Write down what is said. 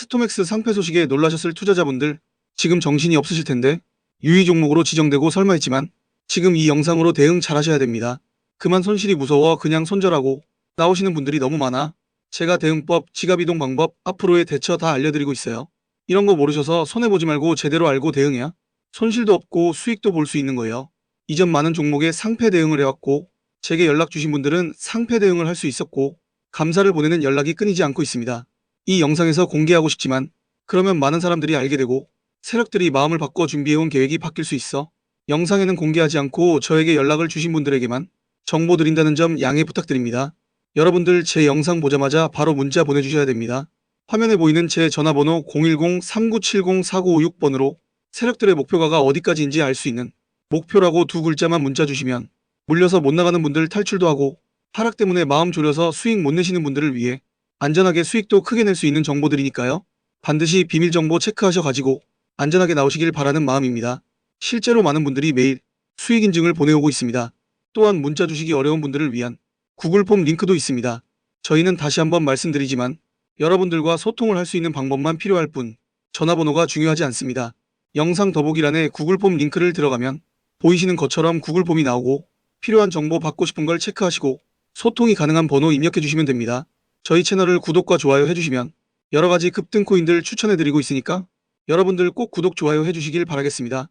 스토맥스 상패 소식에 놀라셨을 투자자분들 지금 정신이 없으실 텐데 유의 종목으로 지정되고 설마 했지만 지금 이 영상으로 대응 잘 하셔야 됩니다. 그만 손실이 무서워 그냥 손절하고 나오시는 분들이 너무 많아 제가 대응법, 지갑 이동 방법, 앞으로의 대처 다 알려드리고 있어요. 이런 거 모르셔서 손해보지 말고 제대로 알고 대응해야 손실도 없고 수익도 볼 수 있는 거예요. 이전 많은 종목에 상패 대응을 해왔고 제게 연락 주신 분들은 상패 대응을 할 수 있었고 감사를 보내는 연락이 끊이지 않고 있습니다. 이 영상에서 공개하고 싶지만 그러면 많은 사람들이 알게 되고 세력들이 마음을 바꿔 준비해온 계획이 바뀔 수 있어 영상에는 공개하지 않고 저에게 연락을 주신 분들에게만 정보 드린다는 점 양해 부탁드립니다. 여러분들 제 영상 보자마자 바로 문자 보내주셔야 됩니다. 화면에 보이는 제 전화번호 010-3970-4956번으로 세력들의 목표가가 어디까지인지 알 수 있는 목표라고 두 글자만 문자 주시면 물려서 못 나가는 분들 탈출도 하고 하락 때문에 마음 졸여서 수익 못 내시는 분들을 위해 안전하게 수익도 크게 낼 수 있는 정보들이니까요. 반드시 비밀 정보 체크하셔 가지고 안전하게 나오시길 바라는 마음입니다. 실제로 많은 분들이 매일 수익 인증을 보내오고 있습니다. 또한 문자 주시기 어려운 분들을 위한 구글 폼 링크도 있습니다. 저희는 다시 한번 말씀드리지만 여러분들과 소통을 할 수 있는 방법만 필요할 뿐 전화번호가 중요하지 않습니다. 영상 더보기란에 구글 폼 링크를 들어가면 보이시는 것처럼 구글 폼이 나오고 필요한 정보 받고 싶은 걸 체크하시고 소통이 가능한 번호 입력해 주시면 됩니다. 저희 채널을 구독과 좋아요 해주시면 여러 가지 급등 코인들 추천해 드리고 있으니까 여러분들 꼭 구독, 좋아요 해주시길 바라겠습니다.